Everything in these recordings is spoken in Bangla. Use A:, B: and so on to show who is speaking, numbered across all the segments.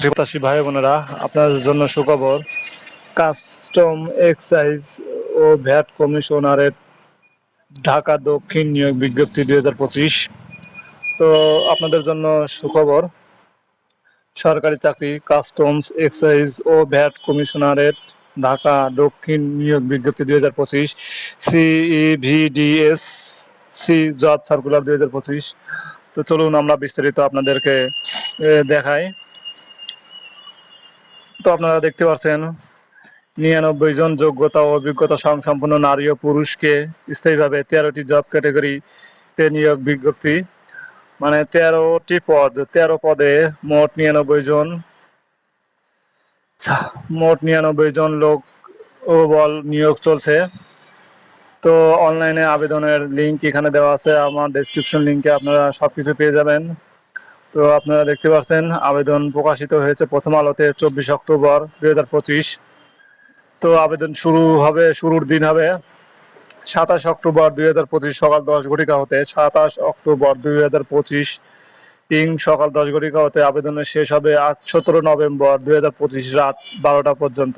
A: প্রত্যাশী ভাই বোনেরা আপনাদের জন্য সুখবর। কাস্টম এক্সাইজ ও ভ্যাট কমিশনারের ঢাকা দক্ষিণ নিয়োগ বিজ্ঞপ্তি দুই হাজার পঁচিশ। তো আপনাদের জন্য সুখবর, সরকারি চাকরি কাস্টমস এক্সাইজ ও ভ্যাট কমিশনারের ঢাকা দক্ষিণ নিয়োগ বিজ্ঞপ্তি দুই হাজার পঁচিশ। সিইভিডিএস সি জব সার্কুলার দুই হাজার পঁচিশ। তো চলুন আমরা বিস্তারিত আপনাদেরকে দেখাই। তো আপনারা দেখতে পাচ্ছেন, নিরানব্বই জন যোগ্যতা ও অভিজ্ঞতা সম- সম্পন্ন নারী ও পুরুষকে স্থায়ীভাবে তেরোটি জব ক্যাটাগরিতে নিয়োগ বিজ্ঞপ্তি। মানে তেরোটি পদ, তেরো পদে মোট নিরানব্বই জন মোট নিরানব্বই জন লোক ও বল নিয়োগ চলছে। তো অনলাইনে আবেদনের লিঙ্ক এখানে দেওয়া আছে, আমার ডেসক্রিপশন লিংকে আপনারা সবকিছু পেয়ে যাবেন। তো আপনারা দেখতে পাচ্ছেন, আবেদন প্রকাশিত হয়েছে প্রথম আলোতে চব্বিশ অক্টোবর দুই হাজার পঁচিশ। তো আবেদন শুরু হবে, শুরুর দিন হবে সাতাশ অক্টোবর দুই হাজার পঁচিশ সকাল দশ ঘটিকা হতে। সাতাশ অক্টোবর দুই হাজার পঁচিশ ইং সকাল দশ ঘটিকা হতে। আবেদনের শেষ হবে আট, সতেরো নভেম্বর দুই হাজার পঁচিশ রাত বারোটা পর্যন্ত।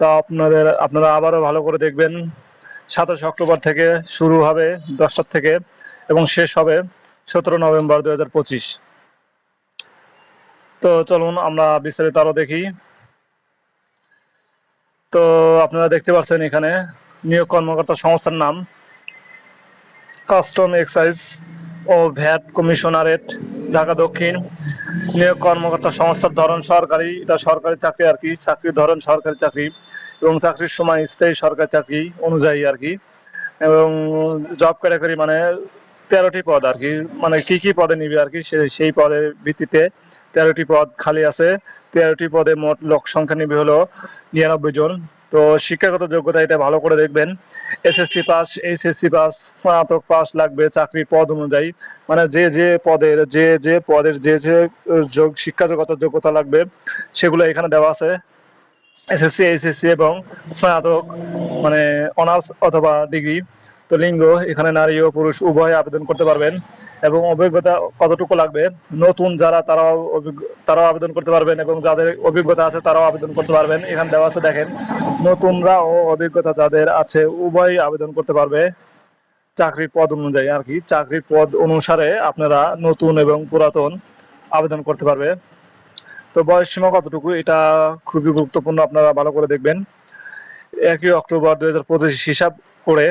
A: তা আপনাদের, আপনারা আবারও ভালো করে দেখবেন, সাতাশ অক্টোবর থেকে শুরু হবে দশটার থেকে এবং শেষ হবে সতেরো নভেম্বর দুই হাজার পঁচিশ। তো চলুন আমরা বিস্তারিত আরও দেখি। তো আপনারা দেখতে পাচ্ছেন এখানে নিয়োগ কর্মকর্তা সংস্থার নাম। কাস্টম এক্সাইজ ও ভ্যাট কমিশনারেট, ঢাকা দক্ষিণ। নিয়োগ কর্মকর্তা সংস্থার ধরন সরকারি, এটা সরকারি চাকরি আর কি, চাকরির ধরন সরকারি চাকরি এবং চাকরির সময় স্থায়ী সরকারি চাকরি অনুযায়ী আর কি। এবং জব ক্যাটাগরি মানে তেরোটি পদ আর কি। মানে কি কি পদে নিবে আর কি? সেই পদের ভিত্তিতে তেরোটি পদ খালি আছে। তেরোটি পদে মোট লোক সংখ্যা নিবে হলো নিরানব্বই জন। তো শিক্ষাগত যোগ্যতা এটা ভালো করে দেখবেন। এসএসসি পাস, এইচএসসি পাস, স্নাতক পাস লাগবে চাকরির পদ অনুযায়ী। মানে যে যে পদের, যে যে পদের যে যে যোগ, শিক্ষাগত যোগ্যতা লাগবে সেগুলো এখানে দেওয়া আছে। এসএসসি, এইচএসসি এবং স্নাতক মানে অনার্স অথবা ডিগ্রি। তো লিঙ্গ, এখানে নারী ও পুরুষ উভয় আবেদন করতে পারবেন এবং অভিজ্ঞতা কতটুকু লাগবে? নতুন যারা, তারাও তারাও আবেদন করতে পারবেন এবং যাদের অভিজ্ঞতা আছে, তারাও আবেদন করতে পারবেন। এখানে দেওয়া আছে, দেখেন, নতুনরা ও অভিজ্ঞতা যাদের আছে উভয় আবেদন করতে পারবে। চাকরির পদ অনুযায়ী আর কি, চাকরির পদ অনুসারে আপনারা নতুন এবং পুরাতন আবেদন করতে পারবে। তো বয়স সীমা কতটুকু? এটা খুবই গুরুত্বপূর্ণ, আপনারা ভালো করে দেখবেন। একই অক্টোবর দুই হাজার পঁচিশ হিসাব করে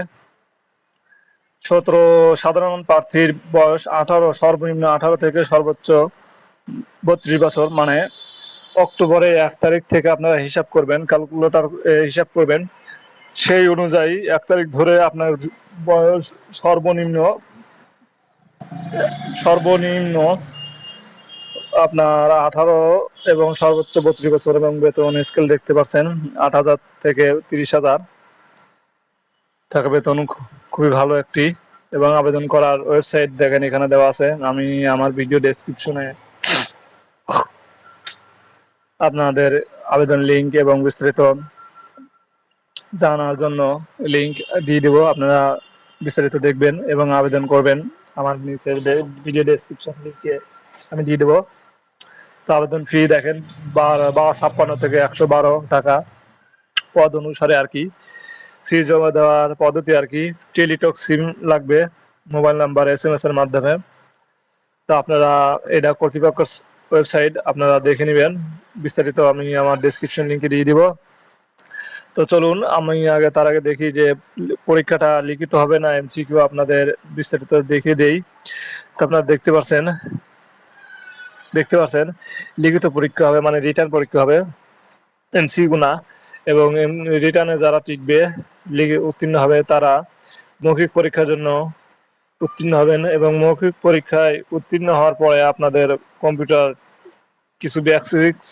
A: সতেরো সাধারণ প্রার্থীর বয়স আঠারো, সর্বনিম্ন আঠারো থেকে সর্বোচ্চ বত্রিশ বছর মানে অক্টোবরে এক তারিখ থেকে আপনারা হিসাব করবেন, ক্যালকুলেটর হিসাব করবেন। সেই অনুযায়ী এক তারিখ ধরে আপনার বয়স সর্বনিম্ন সর্বনিম্ন আপনার আঠারো এবং সর্বোচ্চ বত্রিশ বছর এবং বেতন স্কেল দেখতে পাচ্ছেন, আট হাজার থেকে তিরিশ হাজার টাকা বেতন। খুবই ভালো একটি এবং আবেদন করার ওয়েবসাইট দেখেন, এখানে দেওয়া আছে। আমি আমার ভিডিও ডেসক্রিপশনে আপনাদের আবেদন লিংক এবং বিস্তারিত জানার জন্য লিংক দিয়ে দেবো। আপনারা বিস্তারিত দেখবেন এবং আবেদন করবেন। আমার নিচের ভিডিও ডেসক্রিপশন লিঙ্কে আমি দিয়ে দেবো। তো আবেদন ফি দেখেন বারো ছাপ্পান্ন থেকে একশো বারো টাকা। পদ অনুসারে আর কি। ফি জমা দেওয়ার পদ্ধতি আর কি। টেলিটক সিম লাগবে mobile number S M S এর মাধ্যমে। তো আপনারা এটা কর্তৃপক্ষ ওয়েবসাইট আপনারা দেখে নেবেন। বিস্তারিত আমি আমার ডেসক্রিপশন লিঙ্কে দিয়ে দিব। তো চলুন, আমি আগে তার আগে দেখি যে পরীক্ষাটা লিখিত হবে না এমসিকিউ আপনাদের বিস্তারিত দেখিয়ে দেই। তো আপনারা দেখতে পাচ্ছেন দেখতে পাচ্ছেন লিখিত পরীক্ষা হবে মানে রিটার্ন পরীক্ষা হবে। এমসিকিউ না। এবং রিটার্নে যারা টিকবে, লিগে উত্তীর্ণ হবে তারা মৌখিক পরীক্ষার জন্য উত্তীর্ণ হবেন এবং মৌখিক পরীক্ষায় উত্তীর্ণ হওয়ার পরে আপনাদের কম্পিউটার কিছু বেসিক্স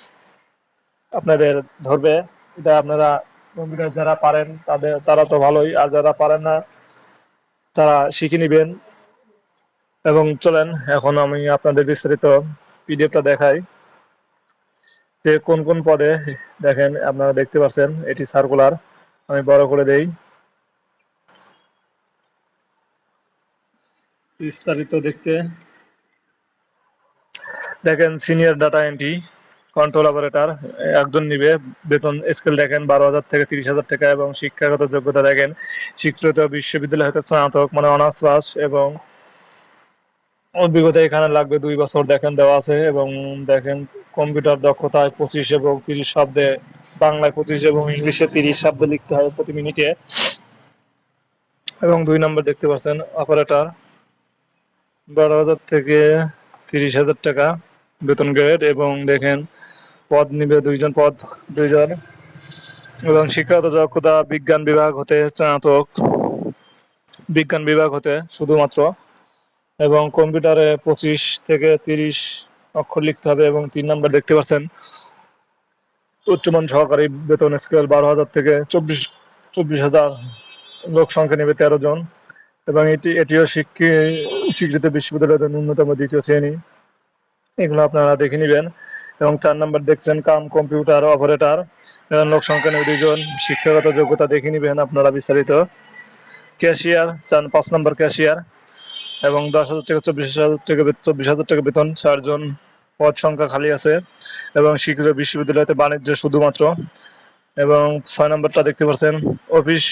A: আপনাদের ধরবে। এটা আপনারা কম্পিউটার যারা পারেন, তাদের, তারা তো ভালোই। আর যারা পারেন না, তারা শিখে নেবেন। এবং চলেন, এখন আমি আপনাদের বিস্তারিত পিডিএফটা দেখাই। যে কোন কোন পদে, দেখেন আপনারা দেখতে পাচ্ছেন, এটি সার্কুলার আমি বড় করে দেই। বিস্তারিত দেখতে। দেখেন senior data entry control operator একজন নিবে, বেতন স্কেল দেখেন বারো হাজার থেকে তিরিশ হাজার টাকা এবং শিক্ষাগত যোগ্যতা দেখেন। শিক্ষিত বিশ্ববিদ্যালয় হতে স্নাতক মানে অনার্স পাস এবং অভিজ্ঞতা এখানে লাগবে, দুই বছর দেখেন দেওয়া আছে এবং দেখেন কম্পিউটার দক্ষতায় পঁচিশ এবং তিরিশ শব্দে, বাংলায় পঁচিশ এবং ইংলিশে তিরিশ শব্দ লিখতে হবে প্রতি মিনিটে। এবং দুই নম্বর দেখতে পাচ্ছেন, অপারেটর, বারো হাজার থেকে তিরিশ হাজার টাকা বেতন গ্রেড এবং দেখেন পদ নিবে দুইজন, পদ দুইজন। এবং শিক্ষাগত যোগ্যতা বিজ্ঞান বিভাগ হতে স্নাতক। বিজ্ঞান বিভাগ হতে শুধুমাত্র এবং কম্পিউটারে পঁচিশ থেকে তিরিশ অক্ষর লিখতে হবে এবং তিন নম্বর দেখতে পাচ্ছেন। উচ্চমান সহকারী বেতন স্কেল বারো হাজার থেকে চব্বিশ চব্বিশ হাজার লোক সংখ্যা নেবে তেরো জন এবং এটি, এটিও স্বীকৃত বিশ্ববিদ্যালয়ের ন্যূনতম দ্বিতীয় শ্রেণি। এগুলো আপনারা দেখে নেবেন এবং চার নম্বর দেখছেন কাম কম্পিউটার অপারেটর। লোক সংখ্যা নেবে দুইজন, শিক্ষাগত যোগ্যতা দেখে নেবেন আপনারা বিস্তারিত। ক্যাশিয়ার চার পাঁচ নম্বর ক্যাশিয়ার। এবং দশ হাজার থেকে চব্বিশ হাজার থেকে চব্বিশ হাজার টাকা বেতন চারজন পদ সংখ্যা খালি আছে এবং স্বীকৃত বিশ্ববিদ্যালয়তে বাণিজ্য শুধুমাত্র। এবং ছয় নম্বরটা দেখতে পাচ্ছেন, অফিস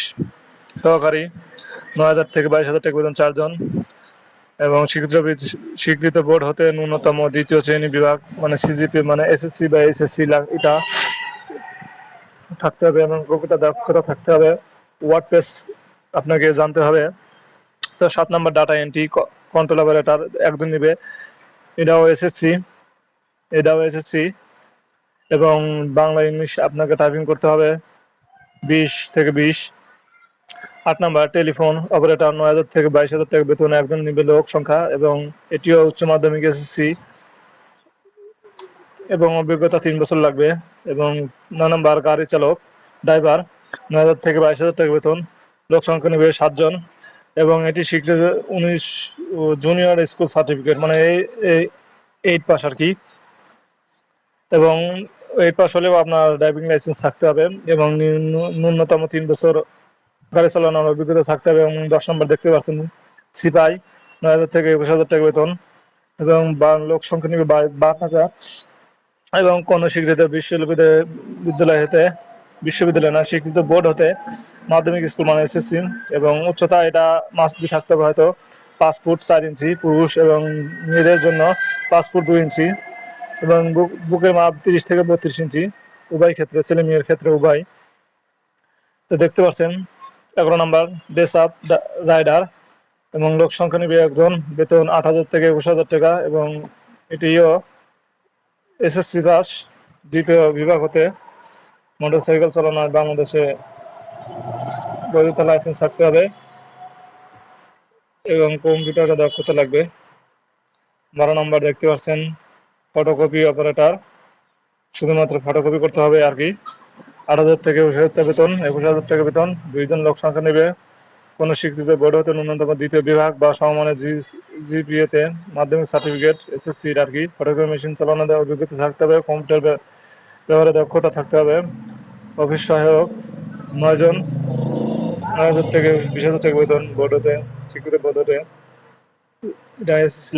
A: সহকারী নয় হাজার থেকে বাইশ হাজার টাকা বেতন চারজন এবং স্বীকৃত স্বীকৃত বোর্ড হতে ন্যূনতম দ্বিতীয় শ্রেণি বিভাগ মানে সিজিপি মানে এসএসসি বা এসএসসি এটা থাকতে হবে এবং কম্পিউটার দক্ষতা থাকতে হবে। ওয়ার্ড পেস আপনাকে জানতে হবে। তো সাত নম্বর ডাটা এন্ট্রি কন্ট্রোল অপারেটর একজন নিবে। এটাও এসএসসি এটাও এসএসসি এবং বাংলা ইংলিশ আপনাকে টাইপিং করতে হবে বিশ থেকে বিশ। আট নাম্বার টেলিফোন অপারেটর নয় হাজার থেকে বাইশ হাজার টাকা বেতন একজন নিবে লোক সংখ্যা এবং এটিও উচ্চ মাধ্যমিক এসএসসি এবং অভিজ্ঞতা তিন বছর লাগবে এবং নয় নম্বর, গাড়ি চালক ড্রাইভার নয় হাজার থেকে বাইশ হাজার টাকা বেতন। লোক সংখ্যা নেবে সাতজন। এবং এটি স্বীকৃত উনিশ জুনিয়র স্কুল সার্টিফিকেট মানে এইট পাস আর কি। এবং এইট পাস হলেও আপনার ড্রাইভিং লাইসেন্স থাকতে হবে এবং ন্যূনতম তিন বছর গাড়ি চালানোর অভিজ্ঞতা থাকতে হবে এবং দশ নম্বর দেখতে পাচ্ছেন সিপাই, নয় হাজার থেকে একুশ হাজার টাকা বেতন এবং লোক সংখ্যা নেবে বান্ন হাজার। এবং কোন স্বীকৃত বিশ্ববিদ্যালয় বিদ্যালয় হতে বিশ্ববিদ্যালয় না, স্বীকৃত বোর্ড হতে মাধ্যমিক স্কুল মানে এসএসসি এবং উচ্চতা এটা মাস্ট বি থাকতে হবে হয়তো পাঁচ ফুট চার ইঞ্চি পুরুষ এবং মেয়েদের জন্য পাঁচ ফুট দুই ইঞ্চি এবং বুক- বুকের মাপ তিরিশ থেকে বত্রিশ ইঞ্চি। উভয় ক্ষেত্রে, ছেলে মেয়ের ক্ষেত্রে উভয়। তো দেখতে পাচ্ছেন, এগারো নম্বর বেস আপ রাইডার এবং লোক সংখ্যা নিবে একজন। বেতন আট হাজার থেকে একুশ হাজার টাকা এবং এটিও এসএসসি পাস দ্বিতীয় বিভাগ হতে মোটরসাইকেল চালানোর বাংলাদেশে বৈধতা লাইসেন্স থাকতে হবে এবং কম্পিউটারে দক্ষতা লাগবে। বারো নম্বর দেখতে পাচ্ছেন ফটোকপি অপারেটর শুধুমাত্র ফটোকপি করতে হবে আর কি। আট হাজার থেকে একুশ হাজার বেতন, একুশ হাজার টাকা বেতন, দুইজন লোক সংখ্যা নেবে। কোন স্বীকৃত বোর্ড হতে ন্যূনতম দ্বিতীয় বিভাগ বা সমমানের জি জিপিএতে মাধ্যমিক সার্টিফিকেট এসএসসি আর কি। ফটোকপি মেশিন চালানোর অভিজ্ঞতা থাকতে হবে কম্পিউটার ব্য- ব্যবহারে দক্ষতা থাকতে হবে। অফিস সহায়ক নয় জন নয় হাজার থেকে বিশ টাকা বেতন বোর্ড হতে স্বীকৃত বোর্ড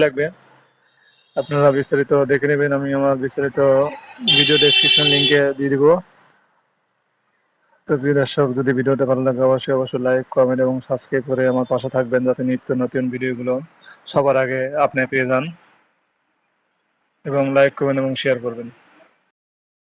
A: লাগবে। আপনারা বিস্তারিত দেখে নেবেন, আমি আমার বিস্তারিত ভিডিও ডেসক্রিপশন লিঙ্কে দিয়ে দিব। তো প্রিয় দর্শক, যদি ভিডিওটা ভালো লাগে, অবশ্যই অবশ্যই লাইক কমেন্ট এবং সাবস্ক্রাইব করে আমার পাশে থাকবেন যাতে নিত্য নতুন ভিডিওগুলো সবার আগে আপনি পেয়ে যান। এবং লাইক কমেন্ট এবং শেয়ার করবেন।